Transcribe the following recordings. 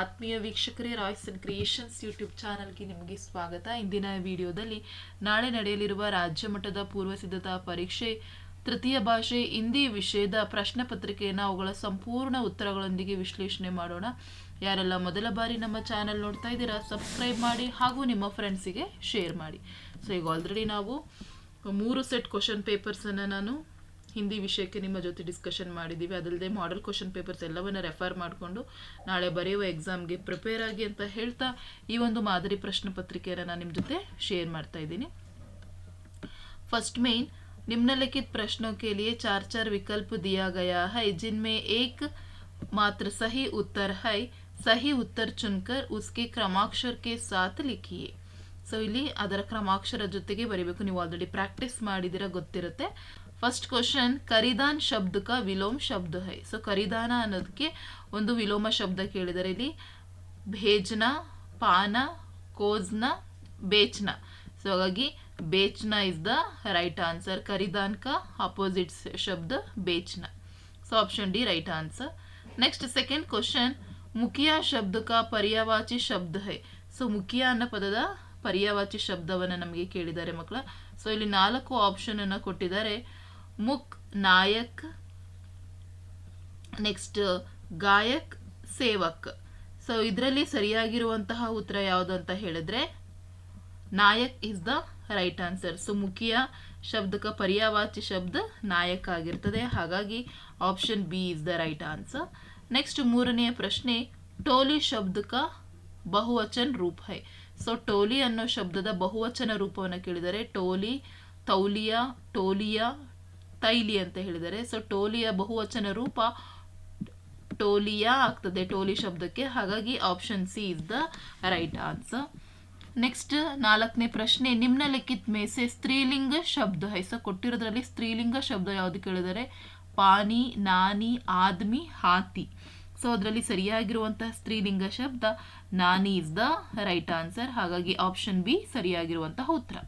ಆತ್ಮೀಯ ವೀಕ್ಷಕರೇ Royce and creations YouTube ಚಾನಲ್ಗೆ ನಿಮಗೆ ಸ್ವಾಗತ. ಇಂದಿನ ವಿಡಿಯೋದಲ್ಲಿ ನಾಳೆ ನಡೆಯಲಿರುವ ರಾಜ್ಯ ಮಟ್ಟದ ಪೂರ್ವ ಸಿದ್ಧತಾ ಪರೀಕ್ಷೆ, ತೃತೀಯ ಭಾಷೆ, ಹಿಂದಿ ವಿಷಯದ ಪ್ರಶ್ನೆ ಪತ್ರಿಕೆಯನ್ನು ಅವುಗಳ ಸಂಪೂರ್ಣ ಉತ್ತರಗಳೊಂದಿಗೆ ವಿಶ್ಲೇಷಣೆ ಮಾಡೋಣ. ಯಾರೆಲ್ಲ ಮೊದಲ ಬಾರಿ ನಮ್ಮ ಚಾನಲ್ ನೋಡ್ತಾ ಇದ್ದೀರಾ ಸಬ್ಸ್ಕ್ರೈಬ್ ಮಾಡಿ ಹಾಗೂ ನಿಮ್ಮ ಫ್ರೆಂಡ್ಸಿಗೆ ಶೇರ್ ಮಾಡಿ. ಸೊ ಈಗ ಆಲ್ರೆಡಿ ನಾವು ಮೂರು ಸೆಟ್ ಕ್ವಶನ್ ಪೇಪರ್ಸನ್ನು ನಾನು ಹಿಂದಿ ವಿಷಯಕ್ಕೆ ನಿಮ್ಮ ಜೊತೆ ಡಿಸ್ಕಷನ್ ಮಾಡಿದ್ದೀವಿ ಅದಲ್ಲದೆ ಮಾಡೆಲ್ ಕ್ವಶನ್ ಪೇಪರ್ಸ್ ಎಲ್ಲವನ್ನ ರೆಫರ್ ಮಾಡಿಕೊಂಡು ನಾಳೆ ಬರೆಯುವ ಎಕ್ಸಾಮ್ಗೆ ಪ್ರಿಪೇರ್ ಆಗಿ ಅಂತ ಹೇಳ್ತಾ ಈ ಒಂದು ಮಾದರಿ ಪ್ರಶ್ನೆ ಪತ್ರಿಕೆಯನ್ನು ನಾನು ನಿಮ್ಮ ಜೊತೆ ಶೇರ್ ಮಾಡ್ತಾ ಇದ್ದೀನಿ फर्स्ट मेन निम्नलिखित प्रश्नों के लिए चार चार विकल्प दिया गया है जिनमें एक मात्र सही उत्तर है सही उत्तर चुनकर उसके क्रमाक्षर के साथ लिखिए ಸೊ ಇಲ್ಲಿ ಅದರ ಕ್ರಮಾಕ್ಷರ ಜೊತೆಗೆ ಬರೀಬೇಕು ನೀವು ಆಲ್ರೆಡಿ ಪ್ರಾಕ್ಟೀಸ್ ಮಾಡಿದಿರ ಗೊತ್ತಿರುತ್ತೆ ಫಸ್ಟ್ ಕ್ವಶನ್ ಕರಿದಾನ್ ಶಬ್ದಕ ವಿಲೋಮ ಶಬ್ದ ಹೈ. ಸೊ ಕರಿದಾನ ಅನ್ನೋದಕ್ಕೆ ಒಂದು ವಿಲೋಮ ಶಬ್ದ ಕೇಳಿದರೆ ಇಲ್ಲಿ ಭೇಜ್ನ, ಪಾನ, ಕೋಜ್ನ, ಬೇಚ್ನ. ಸೊ ಹಾಗಾಗಿ ಬೇಚ್ನ ಇಸ್ ದ ರೈಟ್ ಆನ್ಸರ್ ಕರಿದಾನ್ ಕ ಅಪೋಸಿಟ್ ಶಬ್ದ ಬೇಚ್ನ. So option D right answer next second question ಮುಖಿಯ ಶಬ್ದಕ ಪರ್ಯಾವಾಚಿ ಶಬ್ದ ಹೈ. ಸೊ ಮುಖಿಯ ಅನ್ನೋ ಪದದ ಪರ್ಯಾವಾಚಿ ಶಬ್ದವನ್ನು ನಮಗೆ ಕೇಳಿದ್ದಾರೆ ಮಕ್ಕಳ. ಸೊ ಇಲ್ಲಿ ನಾಲ್ಕು ಆಪ್ಷನ್ ಅನ್ನು ಕೊಟ್ಟಿದ್ದಾರೆ. ಮುಕ್ ನಾಯಕ್ ನೆಕ್ಸ್ಟ್ ಗಾಯಕ್, ಸೇವಕ್. ಸೊ ಇದರಲ್ಲಿ ಸರಿಯಾಗಿರುವಂತಹ ಉತ್ತರ ಯಾವುದು ಅಂತ ಹೇಳಿದ್ರೆ, Nayak is the right answer so ಮುಖಿಯ ಶಬ್ದಕ ಪರ್ಯಾವಾಚಿ ಶಬ್ದ ನಾಯಕ್ ಆಗಿರ್ತದೆ. ಹಾಗಾಗಿ option B is the right answer next ಮೂರನೆಯ ಪ್ರಶ್ನೆ, ಟೋಲಿ ಶಬ್ದಕ ಬಹುವಚನ್ ರೂಪ ಹೈ. ಸೊ ಟೋಲಿ ಅನ್ನೋ ಶಬ್ದದ ಬಹುವಚನ ರೂಪವನ್ನು ಕೇಳಿದರೆ, ಟೋಲಿ, ತೌಲಿಯ, ಟೋಲಿಯ ತೈಲಿ ಅಂತ ಹೇಳಿದರೆ. ಸೊ ಟೋಲಿಯ ಬಹುವಚನ ರೂಪ ಟೋಲಿಯಾ ಆಗ್ತದೆ, ಟೋಲಿ ಶಬ್ದಕ್ಕೆ. ಹಾಗಾಗಿ option C is the right answer next ನಾಲ್ಕನೇ ಪ್ರಶ್ನೆ, ನಿಮ್ನಲಿಖಿತ್ ಮೇಸೆ ಸ್ತ್ರೀಲಿಂಗ ಶಬ್ದ ಹೆಸರು ಕೊಟ್ಟಿರೋದ್ರಲ್ಲಿ ಸ್ತ್ರೀಲಿಂಗ ಶಬ್ದ ಯಾವುದು ಕೇಳಿದರೆ? ಪಾನಿ, ನಾನಿ, ಆದ್ಮಿ, ಹಾತಿ. ಸೊ ಅದರಲ್ಲಿ ಸರಿಯಾಗಿರುವಂತಹ ಸ್ತ್ರೀಲಿಂಗ ಶಬ್ದ, ನಾನಿ ಇಸ್ ದ ರೈಟ್ ಆನ್ಸರ್ ಹಾಗಾಗಿ ಆಪ್ಷನ್ ಬಿ ಸರಿಯಾಗಿರುವಂತಹ ಉತ್ತರ.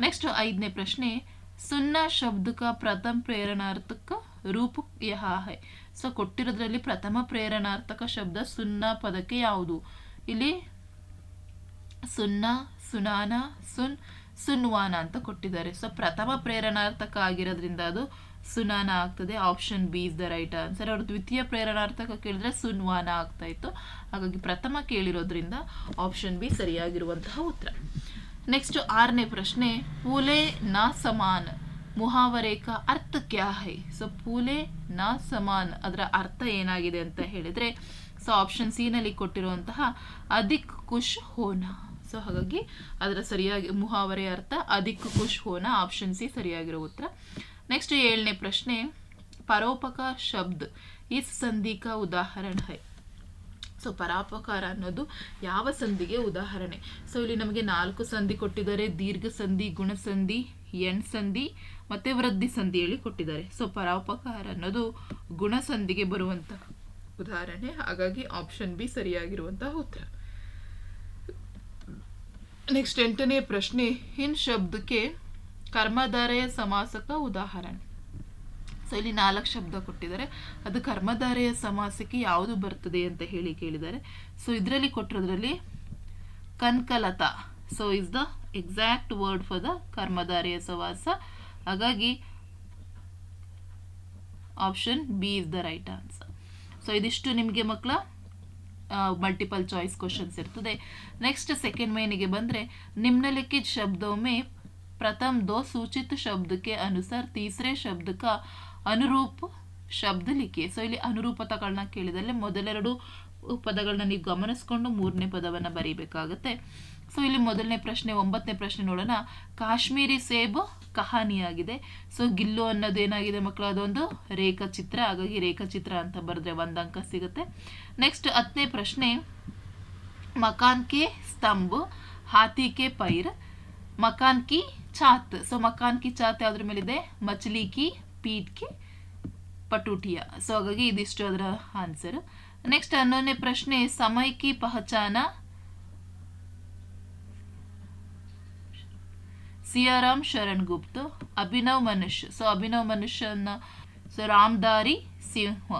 ನೆಕ್ಸ್ಟ್ ಐದನೇ ಪ್ರಶ್ನೆ ಸುನ್ನ ಶಬ್ದಕ ಪ್ರಥಮ ಪ್ರೇರಣಾರ್ಥಕ ರೂಪ ಯಹ ಹೈ. ಸೊ ಕೊಟ್ಟಿರೋದ್ರಲ್ಲಿ ಪ್ರಥಮ ಪ್ರೇರಣಾರ್ಥಕ ಶಬ್ದ ಸುನ್ನ ಪದಕ್ಕೆ ಯಾವುದು? ಇಲ್ಲಿ ಸುನ್ನ, ಸುನಾನ, ಸುನ್, ಸುನ್ವಾನ ಅಂತ ಕೊಟ್ಟಿದ್ದಾರೆ. ಸೊ ಪ್ರಥಮ ಪ್ರೇರಣಾರ್ಥಕ ಆಗಿರೋದ್ರಿಂದ ಅದು ಸುನಾನ ಆಗ್ತದೆ. Option B is the right answer ಅವರು ದ್ವಿತೀಯ ಪ್ರೇರಣಾರ್ಥಕ ಕೇಳಿದ್ರೆ ಸುನ್ವಾನ ಆಗ್ತಾ ಇತ್ತು. ಹಾಗಾಗಿ ಪ್ರಥಮ ಕೇಳಿರೋದ್ರಿಂದ ಆಪ್ಷನ್ ಬಿ ಸರಿಯಾಗಿರುವಂತಹ ಉತ್ತರ. ನೆಕ್ಸ್ಟ್ ಆರನೇ ಪ್ರಶ್ನೆ, ಪೂಲೆ ನ ಸಮಾನ. ಮುಹಾವರೆ ಕ ಅರ್ಥ ಕ್ಯಾ ಹೈ? ಸೊ ಪೂಲೆ ನ ಸಮಾನ್. ಅದರ ಅರ್ಥ ಏನಾಗಿದೆ ಅಂತ ಹೇಳಿದ್ರೆ ಸೊ ಆಪ್ಷನ್ ಸಿ ನಲ್ಲಿ ಕೊಟ್ಟಿರುವಂತಹ ಅಧಿಕ್ ಖುಷ್ ಹೋನಾ. ಸೊ ಹಾಗಾಗಿ ಅದರ ಸರಿಯಾಗಿ, ಮುಹಾವರೆ ಅರ್ಥ ಅಧಿಕ್ ಖುಷ್ ಹೋನಾ ಆಪ್ಷನ್ ಸಿ ಸರಿಯಾಗಿರೋ ಉತ್ತರ. ನೆಕ್ಸ್ಟ್ ಏಳನೇ ಪ್ರಶ್ನೆ, ಪರೋಪಕ ಶಬ್ದ. ಇಸ್ ಸಂಧಿ ಕಾ ಉದಾಹರಣೆ ಹೈ. ಸೊ ಪರಾಪಕಾರ ಅನ್ನೋದು ಯಾವ ಸಂಧಿಗೆ ಉದಾಹರಣೆ? ಸೊ ಇಲ್ಲಿ ನಮಗೆ ನಾಲ್ಕು ಸಂಧಿ ಕೊಟ್ಟಿದ್ದಾರೆ. ದೀರ್ಘ ಸಂಧಿ ಗುಣಸಂಧಿ ಎಣ್ ಸಂಧಿ ಮತ್ತೆ ವೃದ್ಧಿ ಸಂಧಿ ಹೇಳಿ ಕೊಟ್ಟಿದ್ದಾರೆ. ಸೊ ಪರಾಪಕಾರ ಅನ್ನೋದು ಗುಣಸಂಧಿಗೆ ಬರುವಂತಹ ಉದಾಹರಣೆ. ಹಾಗಾಗಿ ಆಪ್ಷನ್ ಬಿ ಸರಿಯಾಗಿರುವಂತಹ ಉತ್ತರ. ನೆಕ್ಸ್ಟ್ ಎಂಟನೇ ಪ್ರಶ್ನೆ, ಹಿನ್ ಶಬ್ದಕ್ಕೆ ಕರ್ಮಧಾರೆಯ ಸಮಾಸಕ ಉದಾಹರಣೆ. ಸೊ ಇಲ್ಲಿ ನಾಲ್ಕು ಶಬ್ದ ಕೊಟ್ಟಿದ್ದಾರೆ ಅದು ಕರ್ಮಧಾರೆಯ ಸಮಾಸಕ್ಕೆ ಯಾವುದು ಬರ್ತದೆ ಅಂತ ಹೇಳಿ ಕೇಳಿದ್ದಾರೆ ಸೊ ಇದರಲ್ಲಿ ಕೊಟ್ಟಿರೋದ್ರಲ್ಲಿ ಕನ್ಕಲತ so is the exact word for the ಕರ್ಮಧಾರೆಯ ಸಮಾಸ ಹಾಗಾಗಿ option B is the right answer so ಇದಿಷ್ಟು ನಿಮಗೆ ಮಕ್ಕಳ ಮಲ್ಟಿಪಲ್ ಚಾಯ್ಸ್ ಕ್ವಶನ್ಸ್ ಇರ್ತದೆ ನೆಕ್ಸ್ಟ್ ಸೆಕೆಂಡ್ ಮೇನಿಗೆ ಬಂದರೆ निम्नलिखित शब्दों में प्रथम दो सूचित शब्द के अनुसार तीसरे शब्द का ಅನುರೂಪ ಶಬ್ದ ಲಿಖಿ. ಸೊ ಇಲ್ಲಿ ಅನುರೂಪತಗಳನ್ನ ಕೇಳಿದಲ್ಲಿ ಮೊದಲೆರಡು ಪದಗಳನ್ನ ನೀವು ಗಮನಿಸ್ಕೊಂಡು ಮೂರನೇ ಪದವನ್ನು ಬರೀಬೇಕಾಗತ್ತೆ. ಸೊ ಇಲ್ಲಿ ಮೊದಲನೇ ಪ್ರಶ್ನೆ, ಒಂಬತ್ತನೇ ಪ್ರಶ್ನೆ ನೋಡೋಣ. ಕಾಶ್ಮೀರಿ ಸೇಬು ಕಹಾನಿಯಾಗಿದೆ. ಸೊ ಗಿಲ್ಲು ಅನ್ನೋದು ಏನಾಗಿದೆ ಮಕ್ಕಳು ಅದೊಂದು ರೇಖಾಚಿತ್ರ. ಹಾಗಾಗಿ ರೇಖಾಚಿತ್ರ ಅಂತ ಬರೆದ್ರೆ ಒಂದು ಅಂಕ ಸಿಗುತ್ತೆ. ನೆಕ್ಸ್ಟ್ ಹತ್ತನೇ ಪ್ರಶ್ನೆ. ಮಕಾನ್ ಕೆ ಸ್ತಂಭ, ಹಾತಿ ಕೆ ಪೈರ್, ಮಕಾನ್ ಕಿ ಚಾತ್. ಸೊ ಮಕಾನ್ ಕಿ ಚಾತ್ ಯಾವ್ದ್ರ ಮೇಲಿದೆ? ಮಚಲಿ ಕಿ ಪೀಟ್ ಕಿ ಪಟೂಟಿಯ. ಸೊ ಹಾಗಾಗಿ ಇದಿಷ್ಟು ಅದರ ಆನ್ಸರ್ ನೆಕ್ಸ್ಟ್ ಹನ್ನೊಂದನೇ ಪ್ರಶ್ನೆ, ಸಮಯಕ್ಕೆ ಪಹಚಾನ. ಸಿಯಾರಾಮ್ ಶರಣ್ ಗುಪ್ತ ಅಭಿನವ್ ಮನುಷ್ಯ. ಸೊ ಅಭಿನವ್ ಮನುಷ್ಯನ so Ramdhari Singh.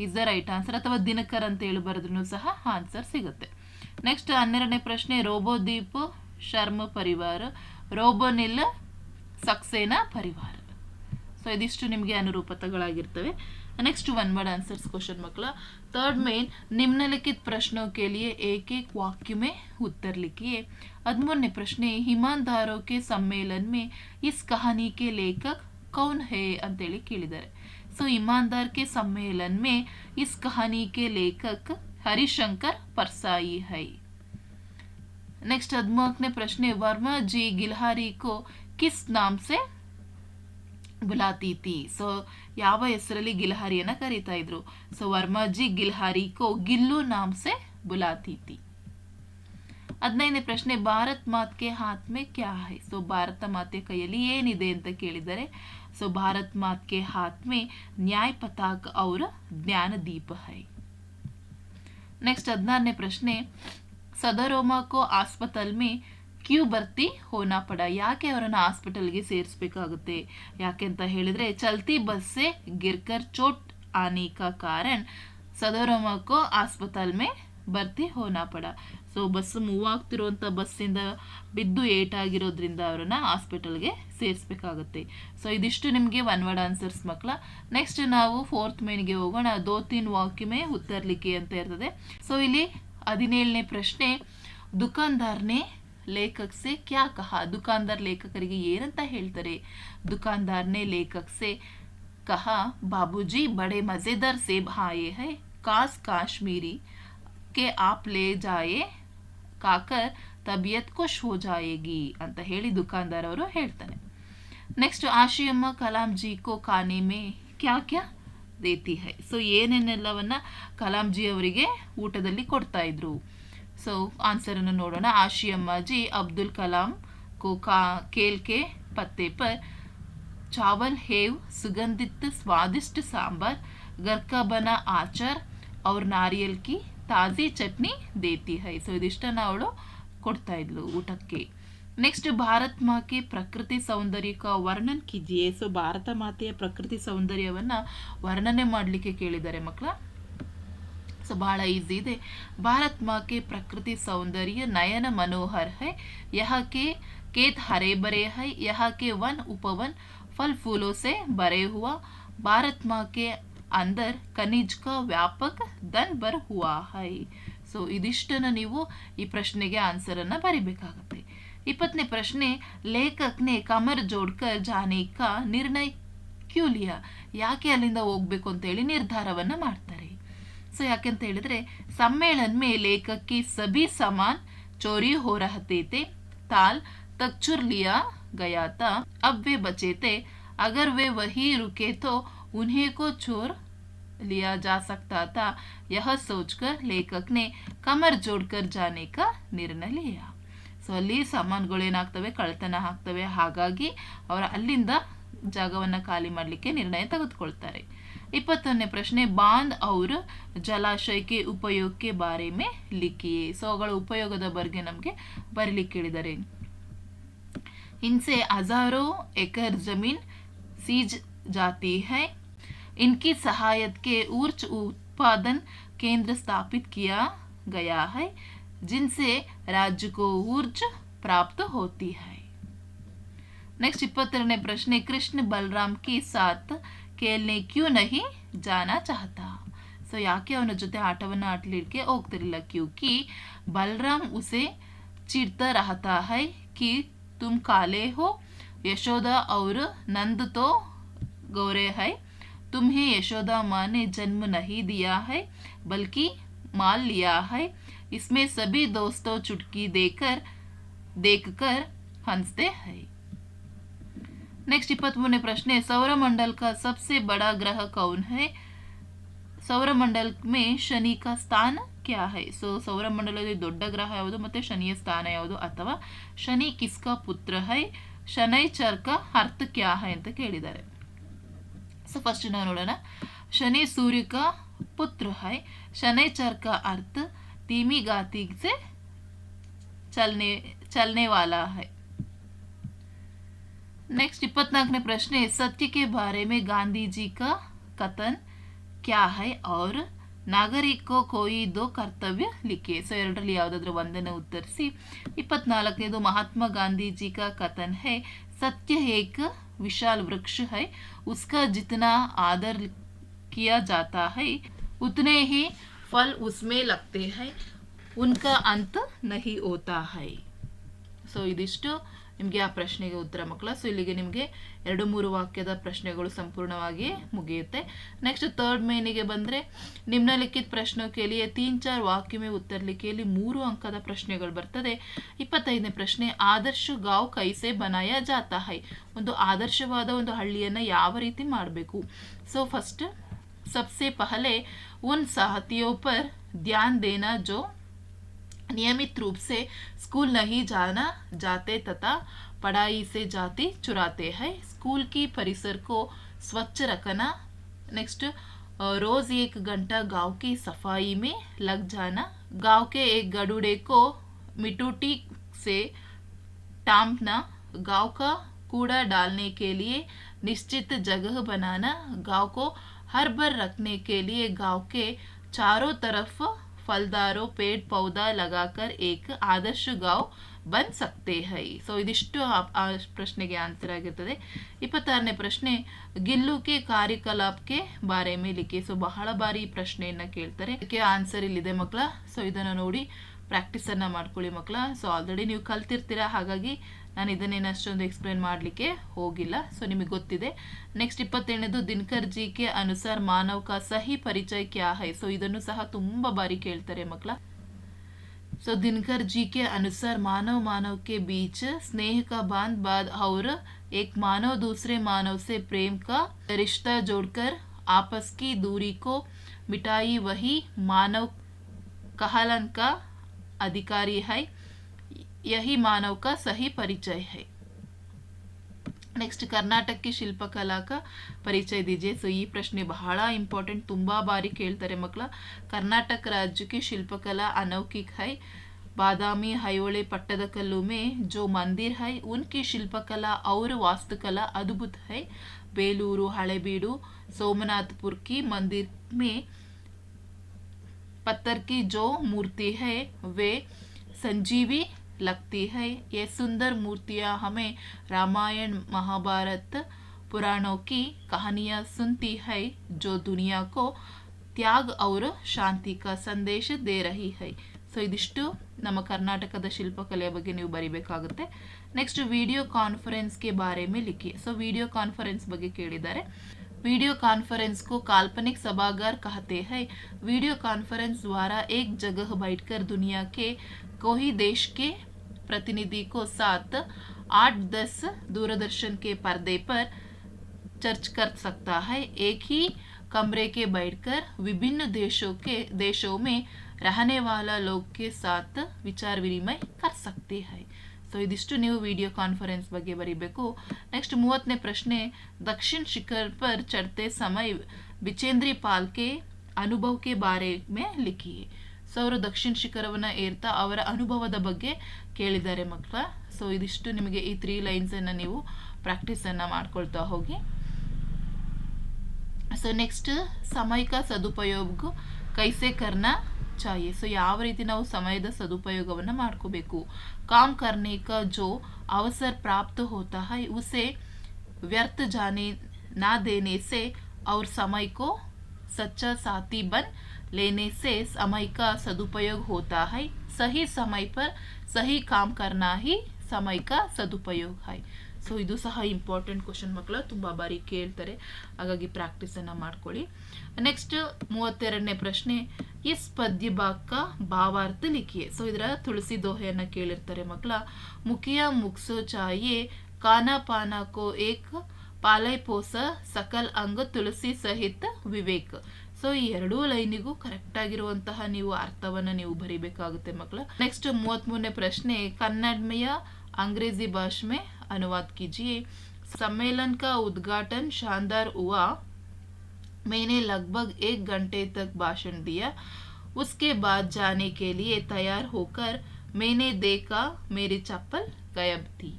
Is the right answer ಅಥವಾ ದಿನಕರ್ ಅಂತ ಹೇಳಿ ಬರೆದ್ರೂ ಸಹ ಆನ್ಸರ್ ಸಿಗುತ್ತೆ. ನೆಕ್ಸ್ಟ್ ಹನ್ನೆರಡನೇ ಪ್ರಶ್ನೆ, ರೋಬೋದೀಪ್ ಶರ್ಮ ಪರಿವಾರ. ರೋಬೋನಿಲ್ ಸಕ್ಸೇನಾ ಪರಿವಾರ. सो इिष्टुमे अनुरूपत next one word answer question मकल third main निम्नलिखित प्रश्नों के लिए एक एक वाक्य में उत्तर लिखिए अदमूर्ण प्रश्न हिमान के सम्मेलन में इस कहानी के लेखक कौन है अंत केदार सो ईमानदार के सम्मेलन में इस कहानी के लेखक हरिशंकर परसाई है नेक्स्ट हदमाकने प्रश्न वर्मा जी गिलहारी को किस नाम से ಬುಲಾತೀತಿ. ಸೊ, ಯಾವ ಹೆಸರಲ್ಲಿ ಗಿಲ್ಹಾರಿಯನ್ನ ಕರೀತಾ ಇದ್ರು? ಸೊ, ವರ್ಮಾಜಿ, ಗಿಲ್ಹಾರಿ, ಕೋ, ಗಿಲ್ಲು ನಾಮ್ಸೆ ಬುಲಾತೀತಿ. ಹದಿನೈದನೇ ಪ್ರಶ್ನೆ, ಭಾರತ್ ಮಾತ್ ಹಾತ್ಮೆ ಕ್ಯಾ ಹೈ? ಸೊ, ಭಾರತ ಮಾತೆ ಕೈಯಲ್ಲಿ ಏನಿದೆ ಅಂತ ಕೇಳಿದರೆ, ಸೊ, ಭಾರತ್ ಮಾತ್ ಕೆ ನ್ಯಾಯ್ ಮೇ ನ್ಯಾಯ ಪತಾಕ್ ಅವರ ಜ್ಞಾನ ದೀಪ ಹೈ. ನೆಕ್ಸ್ಟ್ ಹದಿನಾರನೇ ಪ್ರಶ್ನೆ ಸದರೋಮಾ ಕೋ ಆಸ್ಪತಲ್ ಮೇ ಕ್ಯೂ ಬರ್ತಿ ಹೋನಾಪಡ ಯಾಕೆ ಅವರನ್ನು ಹಾಸ್ಪಿಟಲ್ಗೆ ಸೇರಿಸಬೇಕಾಗುತ್ತೆ? ಯಾಕೆ ಅಂತ ಹೇಳಿದ್ರೆ, ಚಲ್ತಿ ಬಸ್ಸೆ ಗಿರ್ಕರ್ ಚೋಟ್ ಆನೆ ಕಾ ಕಾರಣ ಸದರಮಕ್ಕೋ ಆಸ್ಪತಾಲ್ ಮೇ ಬರ್ತಿ ಹೋನಾಪಡ ಸೊ ಬಸ್ ಮೂವ್ ಆಗ್ತಿರುವಂಥ ಬಸ್ಸಿಂದ ಬಿದ್ದು ಏಟಾಗಿರೋದ್ರಿಂದ ಅವರನ್ನು ಹಾಸ್ಪಿಟಲ್ಗೆ ಸೇರಿಸ್ಬೇಕಾಗುತ್ತೆ. ಸೊ, ಇದಿಷ್ಟು ನಿಮಗೆ ಒನ್ ವರ್ಡ್ ಆನ್ಸರ್ಸ್ ಮಕ್ಕಳ ನೆಕ್ಸ್ಟ್ ನಾವು ಫೋರ್ತ್ ಮೇನ್ಗೆ ಹೋಗೋಣ. ದೋ ತಿನ್ ವಾಕ್ಯಮೇ ಉತ್ತರ್ಲಿಕ್ಕೆ ಅಂತ ಇರ್ತದೆ. ಸೊ, ಇಲ್ಲಿ ಹದಿನೇಳನೇ ಪ್ರಶ್ನೆ. ದುಕಾನ್ದಾರ್ನೇ ಲೇಖಕ್ ಸೆ ಕ್ಯಾ ಕಹ? ದುಕಾನ್ದಾರ್ ಲೇಖಕರಿಗೆ ಏನಂತ ಹೇಳ್ತಾರೆ? ದುಕಾನ್ದಾರ್ನೇ ಲೇಖಕ್ ಸೆ ಕಹ, ಬಾಬೂಜಿ ಬಡೆ ಮಜೆದಾರ್ ಸೇಬ್ ಹಾಯೆ ಹೈ, ಕಾಸ್ ಕಾಶ್ಮೀರಿ ಕೆ ಆಪ್ ಲೇ ಜಾಯೆ, ಕಾಕರ್ ತಬಿಯತ್ ಖುಷ್ ಹೋ ಜಾಯೇಗಿ ಅಂತ ಹೇಳಿ ದುಕಾನ್ದಾರ್ ಅವರು ಹೇಳ್ತಾನೆ ನೆಕ್ಸ್ಟ್ ಆಶಿಯಮ್ಮ ಕಲಾಂ ಜಿ ಕೋ ಖಾನೆ ಮೇ ಕ್ಯಾ ಕ್ಯಾ ದೇತಿ ಹೈ. ಸೊ ಏನೇನೆಲ್ಲವನ್ನ ಕಲಾಂಜಿ ಅವರಿಗೆ ಊಟದಲ್ಲಿ ಕೊಡ್ತಾ ಇದ್ರು? ಸೊ ಆನ್ಸರನ್ನು ನೋಡೋಣ. ಆಶಿ ಅಮ್ಮಾಜಿ, ಅಬ್ದುಲ್ ಕಲಾಂ, ಕೋಕಾ, ಕೇಲ್ಕೆ ಪತ್ತೆ ಪರ್ ಚಾವಲ್ ಹೇವ್, ಸುಗಂಧಿತ, ಸ್ವಾದಿಷ್ಟ ಸಾಂಬಾರ್, ಗರ್ಕಬನ ಆಚಾರ್, ಅವ್ರ ನಾರಿಯಲ್ ಕಿ, ತಾಜಿ ಚಟ್ನಿ, ದೇತಿ ಹೈ. ಸೊ ಇದಿಷ್ಟನ್ನು ಅವಳು ಕೊಡ್ತಾ ಇದ್ಲು ಊಟಕ್ಕೆ. ನೆಕ್ಸ್ಟ್ ಭಾರತ್ ಮಾಕೆ ಪ್ರಕೃತಿ ಸೌಂದರ್ಯಕ ವರ್ಣನ್ ಕಿಜಿಯೇ. ಸೊ ಭಾರತ ಮಾತೆಯ ಪ್ರಕೃತಿ ಸೌಂದರ್ಯವನ್ನು ವರ್ಣನೆ ಮಾಡಲಿಕ್ಕೆ ಕೇಳಿದ್ದಾರೆ ಮಕ್ಕಳ ಸೊ ಬಹಳ ಈಸಿ ಇದೆ. ಭಾರತ್ ಮಾಕೆ ಪ್ರಕೃತಿ ಸೌಂದರ್ಯ ನಯನ ಮನೋಹರ್ ಹೈ. ಯಹಕೆ ಕೇತ್ ಹರೆ ಬರೆ ಹೈ. ಯಹಕೆ ವನ್ ಉಪವನ್ ಫಲ್ ಫೂಲೋ ಸೆ ಬರೆ ಹುವಾ. ಭಾರತ್ ಮಾ ಕೆ ಅಂದರ್ ಖನಿಜ್ ಕ ವ್ಯಾಪಕ್ ದನ್ ಬರ್ ಹುವ ಹೈ. ಸೊ ಇದಿಷ್ಟನ್ನು ನೀವು ಈ ಪ್ರಶ್ನೆಗೆ ಆನ್ಸರನ್ನು ಬರಿಬೇಕಾಗತ್ತೆ. ಇಪ್ಪತ್ತನೇ ಪ್ರಶ್ನೆ, ಲೇಖಕ್ನೆ ಕಮರ್ ಜೋಡ್ಕರ್ ಜಾನಿ ಕಾ ನಿರ್ಣಯ ಕ್ಯೂಲಿಯ ಯಾಕೆ ಅಲ್ಲಿಂದ ಹೋಗ್ಬೇಕು ಅಂತೇಳಿ ನಿರ್ಧಾರವನ್ನ ಮಾಡ್ತಾರೆ. ಸೊ ಯಾಕೆಂತ ಹೇಳಿದ್ರೆ सम्मेलन में लेखक की सभी सामान चोरी हो रहे थे ताल तक लिया गया था अब वे बचे थे अगर वे वही रुके तो उन्हें को चोर लिया जा सकता था यह सोचकर लेखक ने कमर जोड़कर जाने का निर्णय लिया ಸೊ ಅಲ್ಲಿ ಸಾಮಾನುಗಳು ಏನಾಗ್ತವೆ ಕಳ್ತನ ಆಗ್ತವೆ ಹಾಗಾಗಿ ಅವರ ಅಲ್ಲಿಂದ ಜಾಗವನ್ನು ಖಾಲಿ ಮಾಡಲಿಕ್ಕೆ ನಿರ್ಣಯ ತೆಗೆದುಕೊಳ್ತಾರೆ ಇಪ್ಪತ್ತೊಂದನೇ ಪ್ರಶ್ನೆ, ಬಾಂದ್ ಅವ್ರ ಜಲಾಶಯಕ್ಕೆ के ಬಾರೆ ಮೇ ಲಿಖಿಯೇ ಸೊ ಅವುಗಳ ಉಪಯೋಗದ ಬಗ್ಗೆ ನಮಗೆ ಬರೀಲಿಕ್ಕೆ ಹೇಳಿದ್ದಾರೆ इनसे हज़ारों एकर ज़मीन सीज जाती है इनकी सहायत के ऊर्ज उत्पादन केंद्र स्थापित किया गया है जिनसे राज्य को ऊर्ज प्राप्त होती है नेक्स्ट इपत् प्रश्न कृष्ण बलराम के साथ खेलने क्यों नहीं जाना चाहता ಸೊ ಯಾಕೆ ಅವನ ಜೊತೆ ಆಟವನ್ನು ಆಡ್ಲಿಕ್ಕೆ ಹೋಗ್ತಿರ್ಲಿಲ್ಲ क्योंकि बलराम उसे चिढ़ता रहता है कि तुम काले हो यशोदा और नंद तो गोरे है तुम्हें यशोदा माँ ने जन्म नहीं दिया है बल्कि माल लिया है इसमें सभी दोस्तों चुटकी देकर देखकर हंसते हैं ನೆಕ್ಸ್ಟ್ ಇಪ್ಪತ್ತ್ಮೂರನೇ ಪ್ರಶ್ನೆ ಸೌರಮಂಡಲ का सबसे बड़ा ग्रह कौन है ಮೇ ಶನಿ ಕಾ ಸ್ಥಾನ ಕ್ಯಾ ಹೈ? ಸೊ ಸೌರಮಂಡಲದಲ್ಲಿ ದೊಡ್ಡ ಗ್ರಹ ಯಾವುದು ಮತ್ತು ಶನಿಯ ಸ್ಥಾನ ಯಾವುದು ಅಥವಾ ಶನಿ ಕಿಸ್ಕ ಪುತ್ರ ಹೈ? ಶನೈ ಚರ್ಕ ಹರ್ತ್ ಕ್ಯಾ ಹೈ ಅಂತ ಕೇಳಿದ್ದಾರೆ. ಸೊ ಫಸ್ಟ್ ನಾವು ನೋಡೋಣ. ಶನಿ ಸೂರ್ಯಕ ಪುತ್ರ ಹೈ? ಶನೈ ಚರ್ಕ ಅರ್ಥ ಧೀಮಿ ಗಾತಿಗೆ ಚಲನೆ ಚಲನೆ ವಾಲಾ ಹೈ? नेक्स्ट इपत्नाकने प्रश्न सत्य के बारे में गांधी जी का कथन क्या है और नागरिक कोई दो कर्तव्य लिखे। सो एरली वंदन उत्तर इपत्नाकने महात्मा गांधी जी का कथन है सत्य एक विशाल वृक्ष है उसका जितना आदर किया जाता है उतने ही फल उसमें लगते हैं उनका अंत नहीं होता है। सो so, इधिष्टो ನಿಮಗೆ ಆ ಪ್ರಶ್ನೆಗೆ ಉತ್ತರ ಮಕ್ಕಳ ಸೊ ಇಲ್ಲಿಗೆ ನಿಮಗೆ ಎರಡು ಮೂರು ವಾಕ್ಯದ ಪ್ರಶ್ನೆಗಳು ಸಂಪೂರ್ಣವಾಗಿ ಮುಗಿಯುತ್ತೆ ನೆಕ್ಸ್ಟ್ ಥರ್ಡ್ ಮೇನಿಗೆ ಬಂದರೆ ನಿಮ್ನಲಿಖಿತ ಪ್ರಶ್ನೋ ಕೇಳಿಯೇ ತೀನ್ ಚಾರ್ ವಾಕ್ಯ ಮೇ ಉತ್ತರ ಲಿಖಿಯಲ್ಲಿ ಮೂರು ಅಂಕದ ಪ್ರಶ್ನೆಗಳು ಬರ್ತದೆ ಇಪ್ಪತ್ತೈದನೇ ಪ್ರಶ್ನೆ ಆದರ್ಶ ಗಾಂವ್ ಕೈಸೆ ಬನಾಯ ಜಾತಾ ಹೈ ಒಂದು ಆದರ್ಶವಾದ ಒಂದು ಹಳ್ಳಿಯನ್ನು ಯಾವ ರೀತಿ ಮಾಡಬೇಕು ಸೊ ಫಸ್ಟ್ सबसे पहले उन साथियों पर ध्यान देना जो नियमित रूप से स्कूल नहीं जाना जाते तथा पढ़ाई से जाति चुराते हैं। स्कूल की परिसर को स्वच्छ रखना नेक्स्ट रोज एक घंटा गाँव की सफ़ाई में लग जाना। गाँव के एक गडुड़े को मिटूटी से टांपना, गाँव का कूड़ा डालने के लिए निश्चित जगह बनाना। गाँव को हर भर रखने के लिए गाँव के चारों तरफ़ फलदारों पेड़ पौधा लगाकर एक आदर्श गांव ಬನ್ ಸಕ್ತೆ ಹೈ ಸೊ ಇದಿಷ್ಟು ಆ- ಆ ಪ್ರಶ್ನೆಗೆ ಆನ್ಸರ್ ಆಗಿರ್ತದೆ ಇಪ್ಪತ್ತಾರನೇ ಪ್ರಶ್ನೆ ಗಿಲ್ಲುಕೆ ಕಾರ್ಯಕಲಾಪಕ್ಕೆ ಬಾರೆ ಮೇಲಿಕೆ ಸೊ ಬಹಳ ಬಾರಿ ಈ ಪ್ರಶ್ನೆಯನ್ನ ಕೇಳ್ತಾರೆ ಇದಕ್ಕೆ ಆನ್ಸರ್ ಇಲ್ಲಿದೆ ಮಕ್ಕಳ ಸೊ ಇದನ್ನು ನೋಡಿ ಪ್ರಾಕ್ಟೀಸ್ ಅನ್ನ ಮಾಡ್ಕೊಳ್ಳಿ ಮಕ್ಕಳ ಸೊ ಆಲ್ರೆಡಿ ನೀವು ಕಲ್ತಿರ್ತೀರಾ ಹಾಗಾಗಿ ನಾನು ಇದನ್ನೇನು ಅಷ್ಟೊಂದು ಎಕ್ಸ್ಪ್ಲೇನ್ ಮಾಡಲಿಕ್ಕೆ ಹೋಗಿಲ್ಲ. ಸೊ ನಿಮಗೆ ಗೊತ್ತಿದೆ. ನೆಕ್ಸ್ಟ್ ಇಪ್ಪತ್ತೇಳನೇದು ದಿನಕರ್ ಜಿ ಕೆ ಅನುಸಾರ್ ಮಾನವ್ ಕಾ ಸಹಿ ಪರಿಚಯ ಕ್ಯಾ ಹೈ? ಸೊ ಇದನ್ನು ಸಹ ತುಂಬ ಬಾರಿ ಕೇಳ್ತಾರೆ ಮಕ್ಕಳ. ಸೊ ದಿನಕರ್ ಜಿ ಕೆ ಅನುಸಾರ್ ಮಾನವ ಮಾನವ್ ಕೆ ಬೀಚ್ ಸ್ನೇಹ ಕಾ ಬಾಂಧ್ ಬಾದ್ ಅವ್ರ, ಏಕ್ ಮಾನವ್ ದೂಸರೆ ಮಾನವ್ ಸೆ ಪ್ರೇಮ್ ಕಾ ರಿಶ್ತಾ ಜೋಡ್ಕರ್ ಆಪಸ್ ಕಿ ದೂರಿ ಕೋ ಮಿಠಾಯಿ ವಹಿ, ಮಾನವ್ ಕಹಲನ್ ಕ ಅಧಿಕಾರಿ ಹೈ. यही मानव का सही परिचय है ನೆಕ್ಸ್ಟ್ ಕರ್ನಾಟಕಕ್ಕೆ ಶಿಲ್ಪಕಲಾ का ಪರಿಚಯ दीजिए ಸೊ ಈ ಪ್ರಶ್ನೆ ಬಹಳ ಇಂಪಾರ್ಟೆಂಟ್ ತುಂಬಾ ಬಾರಿ ಕೇಳ್ತಾರೆ ಮಕ್ಕಳ ಕರ್ನಾಟಕ राज्य की शिल्पकला अलौकिक है बादामी हयोले पट्टदकल्लू में जो मंदिर है उनकी शिल्पकला और वास्तुकला अद्भुत है बेलूरू हड़ेबीडू सोमनाथपुर की मंदिर में पत्थर की जो मूर्ति है वे संजीवी लगती है ये सुंदर मूर्तियां हमें रामायण महाभारत पुराणों की कहानियां सुनती है जो दुनिया को त्याग और ಶಾಂತಿ का ಸಂದೇಶ ದೇ ರಹಿ ಹೈ ಸೊ ಇದಿಷ್ಟು ನಮ್ಮ ಕರ್ನಾಟಕದ ಶಿಲ್ಪಕಲೆಯ ಬಗ್ಗೆ ನೀವು ಬರಿಬೇಕಾಗುತ್ತೆ ನೆಕ್ಸ್ಟ್ ವಿಡಿಯೋ ಕಾನ್ಫರೆನ್ಸ್ಗೆ ಬಾರೆ May Likhi so video conference ಬಗ್ಗೆ ಕೇಳಿದ್ದಾರೆ वीडियो कॉन्फ्रेंस को काल्पनिक सभागार कहते हैं वीडियो कॉन्फ्रेंस द्वारा एक जगह बैठकर दुनिया के कोई देश के प्रतिनिधि को साथ आठ, दस दूरदर्शन के पर्दे पर चर्च कर सकता है। एक ही कमरे के बैठकर विभिन्न देशों के, देशों में रहने वाला लोग के साथ विचार विनिमय कर सकते हैं। तो ಸೊ ಇದಿಷ್ಟು वीडियो ವಿಡಿಯೋ ಕಾನ್ಫರೆನ್ಸ್ ಬಗ್ಗೆ ಬರೀಬೇಕು ನೆಕ್ಸ್ಟ್ ಮೂವತ್ತನೇ ಪ್ರಶ್ನೆ ದಕ್ಷಿಣ ಶಿಖರ್ ಪರ್ ಚಡ್ತೆ ಸಮಯ ಬಿಚೇಂದ್ರಿ ಪಾಲ್ ಕೆ ಅನುಭವ ಕೆ ಬಾರೆ ಮೇ ಲಿಖಿಯೇ ಸೊ ಅವರು ದಕ್ಷಿಣ ಶಿಖರವನ್ನು ಏರ್ತಾ ಅವರ ಅನುಭವದ ಬಗ್ಗೆ ಕೇಳಿದ್ದಾರೆ ಮಕ್ಕಳ. ಸೊ ಇದಿಷ್ಟು ನಿಮಗೆ ಈ ತ್ರೀ ಲೈನ್ಸನ್ನು ನೀವು ಪ್ರಾಕ್ಟೀಸನ್ನು ಮಾಡ್ಕೊಳ್ತಾ ಹೋಗಿ. ಸೊ ನೆಕ್ಸ್ಟ್ ಸಮಯಿಕ ಸದುಪಯೋಗ ಕೈಸೆ ಕರ್ಣ ಚಾಯಿ ಸೊ ಯಾವ ರೀತಿ ನಾವು ಸಮಯದ ಸದುಪಯೋಗವನ್ನು ಮಾಡ್ಕೋಬೇಕು? ಕಾಮ್ ಕರ್ನೇಕ ಜೋ ಅವಸರ್ ಪ್ರಾಪ್ತ ಹೋತಾ ಉಸೆ ವ್ಯರ್ಥ ಜಾನೆ ನಾ ದೇನೆ ಸೆ ಅವ್ರ ಸಮಯಕ್ಕೋ ಸಚ್ಚ ಸಾತಿ ಬನ್ लेने से समय का सदुपयोग होता है सही समय पर सही काम करना ही समय का सदुपयोग है ಸೊ ಇದು ಸಹ ಇಂಪಾರ್ಟೆಂಟ್ ಕ್ವಶನ್ ಮಕ್ಕಳು ತುಂಬ ಬಾರಿ ಕೇಳ್ತಾರೆ ಹಾಗಾಗಿ ಪ್ರಾಕ್ಟೀಸನ್ನು ಮಾಡ್ಕೊಳ್ಳಿ ನೆಕ್ಸ್ಟ್ ಮೂವತ್ತೆರಡನೇ ಪ್ರಶ್ನೆ ಇಸ್ ಪದ್ಯ ಬಾಕ ಭಾವಾರ್ಥ ಲಿಖಿಯೇ ಸೊ ಇದರ ತುಳಸಿ ದೋಹೆಯನ್ನು ಕೇಳಿರ್ತಾರೆ ಮಕ್ಕಳ ಮುಖಿಯ ಮುಗ್ಸೋ ಚಾಯೆ ಕಾನಾ ಪಾನ ಕೋ ಏಕ್ ಪಾಲೈ ಪೋಸ ಸಕಲ್ ಅಂಗ ತುಳಸಿ ಸಹಿತ ವಿವೇಕ್ ಸೊ ಈ ಎರಡೂ ಲೈನಿಗೂ ಕರೆಕ್ಟ್ ಆಗಿರುವಂತಹ ನೀವು ಅರ್ಥವನ್ನ ನೀವು ಬರಿಬೇಕಾಗುತ್ತೆ ಮಕ್ಕಳ ನೆಕ್ಸ್ಟ್ ಮೂವತ್ತ್ ಮೂರನೇ ಪ್ರಶ್ನೆ ಕನ್ನಡಮೆಯ अंग्रेजी भाषा में अनुवाद कीजिए सम्मेलन का उद्घाटन शानदार हुआ मैंने लगभग एक घंटे तक भाषण दिया उसके बाद जाने के लिए तैयार होकर मैंने देखा मेरी चप्पल गायब थी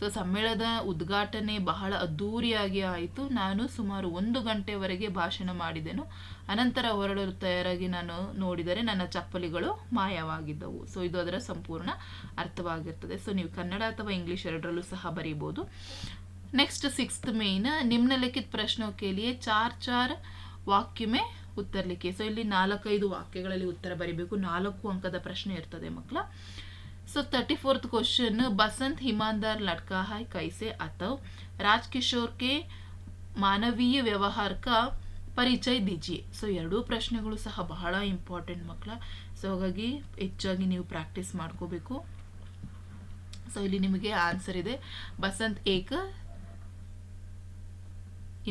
ಸೊ ಸಮ್ಮೇಳನದ ಉದ್ಘಾಟನೆ ಬಹಳ ಅದ್ಧೂರಿಯಾಗಿ ಆಯಿತು. ನಾನು ಸುಮಾರು ಒಂದು ಗಂಟೆವರೆಗೆ ಭಾಷಣ ಮಾಡಿದೆನು. ಅನಂತರ ಹೊರಡಲು ತಯಾರಾಗಿ ನಾನು ನೋಡಿದರೆ ನನ್ನ ಚಪ್ಪಲಿಗಳು ಮಾಯವಾಗಿದ್ದವು. ಸೊ ಇದು ಅದರ ಸಂಪೂರ್ಣ ಅರ್ಥವಾಗಿರ್ತದೆ. ಸೊ ನೀವು ಕನ್ನಡ ಅಥವಾ ಇಂಗ್ಲೀಷ್ ಎರಡರಲ್ಲೂ ಸಹ ಬರೀಬೋದು. ನೆಕ್ಸ್ಟ್ ಸಿಕ್ಸ್ತ್ ಮೇನ್ ನಿಮ್ನಲಿಖಿತ ಪ್ರಶ್ನೋ ಕೇಳಿಯೇ, ಚಾರ್ ಚಾರ್ ವಾಕ್ಯಮೆ ಉತ್ತರಲಿಕ್ಕೆ. ಸೊ ಇಲ್ಲಿ ನಾಲ್ಕೈದು ವಾಕ್ಯಗಳಲ್ಲಿ ಉತ್ತರ ಬರೀಬೇಕು. ನಾಲ್ಕು ಅಂಕದ ಪ್ರಶ್ನೆ ಇರ್ತದೆ ಮಕ್ಕಳ. So thirty fourth question Basant ಹಿಮಾನ್ದಾರ್ ಲಡ್ಕಾ ಹಾಯ್ ಕೈಸೆ ಅಥವ್ ರಾಜ್ ಕಿಶೋರ್ ಕೆ ಮಾನವೀಯ ವ್ಯವಹಾರ ಪರಿಚಯ ದೀಜಿಯೆ ಸೊ ಎರಡೂ ಪ್ರಶ್ನೆಗಳು ಸಹ ಬಹಳ ಇಂಪಾರ್ಟೆಂಟ್ ಮಕ್ಕಳ. ಸೊ ಹಾಗಾಗಿ ಹೆಚ್ಚಾಗಿ ನೀವು ಪ್ರಾಕ್ಟೀಸ್ ಮಾಡ್ಕೋಬೇಕು. ಸೊ ಇಲ್ಲಿ ನಿಮಗೆ ಆನ್ಸರ್ ಇದೆ. ಬಸಂತ್ ಏಕ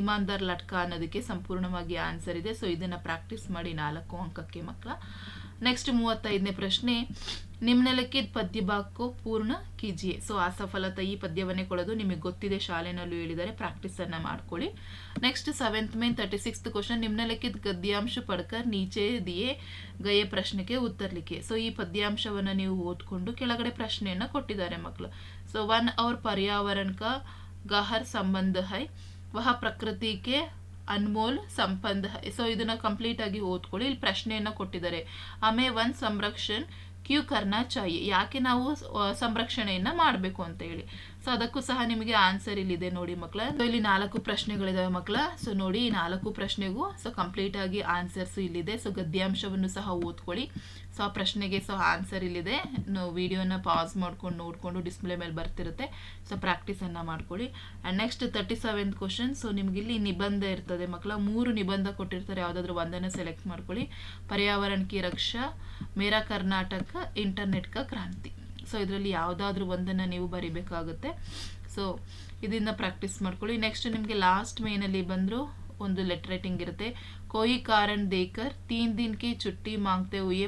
ಇಮಾನ್ದಾರ್ ಲಟ್ಕ ಅನ್ನೋದಕ್ಕೆ ಸಂಪೂರ್ಣವಾಗಿ ಆನ್ಸರ್ ಇದೆ. ಸೊ ಇದನ್ನ ಪ್ರಾಕ್ಟೀಸ್ ಮಾಡಿ ನಾಲ್ಕು ಅಂಕಕ್ಕೆ ಮಕ್ಕಳ. ನೆಕ್ಸ್ಟ್ ಮೂವತ್ತೈದನೇ ಪ್ರಶ್ನೆ ನಿಮ್ನೆಲಕ್ಕಿದ ಪದ್ಯ ಬಾಕು ಪೂರ್ಣ ಕಿಜಿಯೇ? ಸೊ ಅಸಫಲತ ಈ ಪದ್ಯವನ್ನೇ ಕೊಡೋದು ನಿಮಗೆ ಗೊತ್ತಿದೆ, ಶಾಲೆನಲ್ಲೂ ಹೇಳಿದರೆ ಪ್ರಾಕ್ಟೀಸನ್ನು ಮಾಡ್ಕೊಳ್ಳಿ. Next seventh main thirty sixth question ನಿಮ್ನೆಲಕ್ಕಿದ ಗದ್ಯಾಂಶ ಪಡ್ಕರ್ ನೀಚೆ ದಿಯೇ? ಗಯ ಪ್ರಶ್ನೆಗೆ ಉತ್ತರಲಿಕ್ಕೆ. ಸೊ ಈ ಪದ್ಯಾಂಶವನ್ನು ನೀವು ಓದ್ಕೊಂಡು ಕೆಳಗಡೆ ಪ್ರಶ್ನೆಯನ್ನು ಕೊಟ್ಟಿದ್ದಾರೆ ಮಕ್ಕಳು ಸೊ ಒನ್ ಅವರ್ ಪರ್ಯಾವರಣ ಕಾ ಗಹರ್ ಸಂಬಂಧ ಹೈ, ವಹ ಪ್ರಕೃತಿಗೆ ಅನ್ಮೋಲ್ ಸಂಬಂಧ. ಸೊ ಇದನ್ನ ಕಂಪ್ಲೀಟ್ ಆಗಿ ಓದ್ಕೊಳ್ಳಿ. ಇಲ್ಲಿ ಪ್ರಶ್ನೆಯನ್ನ ಕೊಟ್ಟಿದ್ದಾರೆ. ಆಮೇ ಒನ್ ಸಂರಕ್ಷಣ್ ಕ್ಯೂ ಕರ್ನ ಚಾಯಿ. ಯಾಕೆ ನಾವು ಸಂರಕ್ಷಣೆಯನ್ನು ಮಾಡಬೇಕು ಅಂತ ಹೇಳಿ. ಸೊ ಅದಕ್ಕೂ ಸಹ ನಿಮಗೆ ಆನ್ಸರ್ ಇಲ್ಲಿದೆ ನೋಡಿ ಮಕ್ಕಳ ಸೊ ಇಲ್ಲಿ ನಾಲ್ಕು ಪ್ರಶ್ನೆಗಳಿದಾವೆ ಮಕ್ಕಳ ಸೊ ನೋಡಿ ನಾಲ್ಕು ಪ್ರಶ್ನೆಗೂ ಸೊ ಕಂಪ್ಲೀಟ್ ಆಗಿ ಆನ್ಸರ್ಸ್ ಇಲ್ಲಿದೆ. ಸೊ ಗದ್ಯಾಂಶವನ್ನು ಸಹ ಓದ್ಕೊಳ್ಳಿ. ಸೊ ಆ ಪ್ರಶ್ನೆಗೆ ಸೊ ಆನ್ಸರ್ ಇಲ್ಲಿದೆ. ನಾವು ವಿಡಿಯೋನ ಪಾಸ್ ಮಾಡ್ಕೊಂಡು ನೋಡಿಕೊಂಡು ಡಿಸ್ಪ್ಲೇ ಮೇಲೆ ಬರ್ತಿರುತ್ತೆ. ಸೊ ಪ್ರಾಕ್ಟೀಸ್ ಅನ್ನ ಮಾಡ್ಕೊಳ್ಳಿ. And next thirty seventh question so ನಿಮ್ಗೆ ಇಲ್ಲಿ ನಿಬಂಧ ಇರ್ತದೆ. ಮಕ್ಕಳ ಮೂರು ನಿಬಂಧ ಕೊಟ್ಟಿರ್ತಾರೆ. ಯಾವುದಾದ್ರೂ ಒಂದನ್ನು ಸೆಲೆಕ್ಟ್ ಮಾಡ್ಕೊಳ್ಳಿ. ಪರ್ಯಾವರಣ ಕಿ ರಕ್ಷಾ, ಮೇರಾ ಕರ್ನಾಟಕ ಇಂಟರ್ನೆಟ್ ಕ್ರಾಂತಿ. ಸೊ ಇದರಲ್ಲಿ ಯಾವುದಾದ್ರೂ ಒಂದನ್ನು ನೀವು ಬರಿಬೇಕಾಗುತ್ತೆ. ಸೊ ಇದರಿಂದ ಪ್ರಾಕ್ಟೀಸ್ ಮಾಡ್ಕೊಳ್ಳಿ. ನೆಕ್ಸ್ಟ್ ನಿಮಗೆ ಲಾಸ್ಟ್ ಮೇನಲ್ಲಿ ಬಂದರೂ ಒಂದು ಲೆಟರ್ ರೈಟಿಂಗ್ ಇರುತ್ತೆ. ಕೋಯಿ ಕಾರಣ ದೇಕರ್, ತೀನ್ ದಿನಕ್ಕೆ ಚುಟ್ಟಿ ಮಾಂಗ್ತೆ ಹುಯೆ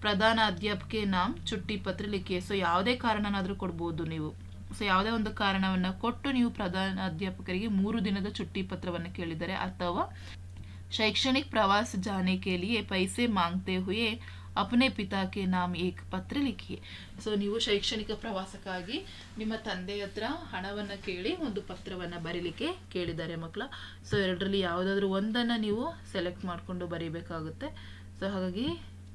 ಪ್ರಧಾನ ಅಧ್ಯಾಪಕ ನಾಮ್ ಚುಟ್ಟಿ ಪತ್ರ ಲಿಖಿ ಸೊ ಯಾವುದೇ ಕಾರಣನಾದರೂ ಕೊಡ್ಬೋದು ನೀವು ಸೊ ಯಾವುದೇ ಒಂದು ಕಾರಣವನ್ನು ಕೊಟ್ಟು ನೀವು ಪ್ರಧಾನ ಅಧ್ಯಾಪಕರಿಗೆ ಮೂರು ದಿನದ ಚುಟ್ಟಿ ಪತ್ರವನ್ನು ಕೇಳಿದರೆ ಅಥವಾ शैक्षणिक प्रवास जाने के लिए पैसे मांगते हुए अपने पिता के नाम एक ಪತ್ರ ಲಿಖಿ ಸೊ ನೀವು ಶೈಕ್ಷಣಿಕ ಪ್ರವಾಸಕ್ಕಾಗಿ ನಿಮ್ಮ ತಂದೆ ಹತ್ರ ಹಣವನ್ನು ಕೇಳಿ ಒಂದು ಪತ್ರವನ್ನು ಬರೀಲಿಕ್ಕೆ ಕೇಳಿದ್ದಾರೆ ಮಕ್ಕಳ ಸೊ ಎರಡರಲ್ಲಿ ಯಾವುದಾದ್ರೂ ಒಂದನ್ನು ನೀವು ಸೆಲೆಕ್ಟ್ ಮಾಡಿಕೊಂಡು ಬರೀಬೇಕಾಗುತ್ತೆ ಸೊ ಹಾಗಾಗಿ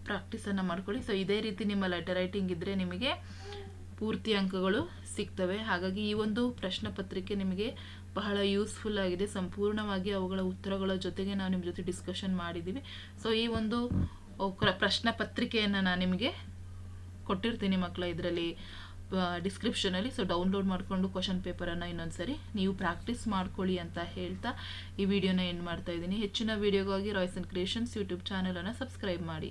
ಪ್ರಾಕ್ಟೀಸನ್ನು ಮಾಡ್ಕೊಳ್ಳಿ. ಸೊ ಇದೇ ರೀತಿ ನಿಮ್ಮ ಲೆಟರ್ ರೈಟಿಂಗ್ ಇದ್ದರೆ ನಿಮಗೆ ಪೂರ್ತಿ ಅಂಕಗಳು ಸಿಗ್ತವೆ. ಹಾಗಾಗಿ ಈ ಒಂದು ಪ್ರಶ್ನೆ ಪತ್ರಿಕೆ ನಿಮಗೆ ಬಹಳ ಯೂಸ್ಫುಲ್ ಆಗಿದೆ. ಸಂಪೂರ್ಣವಾಗಿ ಅವುಗಳ ಉತ್ತರಗಳ ಜೊತೆಗೆ ನಾವು ನಿಮ್ಮ ಜೊತೆ ಡಿಸ್ಕಷನ್ ಮಾಡಿದ್ದೀವಿ ಸೊ ಈ ಒಂದು ಪ್ರಶ್ನೆ ಪತ್ರಿಕೆಯನ್ನು ನಾನು ನಿಮಗೆ ಕೊಟ್ಟಿರ್ತೀನಿ ಮಕ್ಕಳ ಇದರಲ್ಲಿ ಡಿಸ್ಕ್ರಿಪ್ಷನಲ್ಲಿ ಸೊ ಡೌನ್ಲೋಡ್ ಮಾಡಿಕೊಂಡು ಕ್ವಶನ್ ಪೇಪರನ್ನು ಇನ್ನೊಂದ್ಸರಿ ನೀವು ಪ್ರಾಕ್ಟೀಸ್ ಮಾಡ್ಕೊಳ್ಳಿ ಅಂತ ಹೇಳ್ತಾ ಈ ವಿಡಿಯೋನ ಎಂಡ್ ಮಾಡ್ತಾ ಇದ್ದೀನಿ. ಹೆಚ್ಚಿನ ವಿಡಿಯೋಗಾಗಿ ರಾಯ್ಸ್ ಆ್ಯಂಡ್ ಕ್ರಿಯೇಷನ್ಸ್ ಯೂಟ್ಯೂಬ್ ಚಾನಲನ್ನು ಸಬ್ಸ್ಕ್ರೈಬ್ ಮಾಡಿ.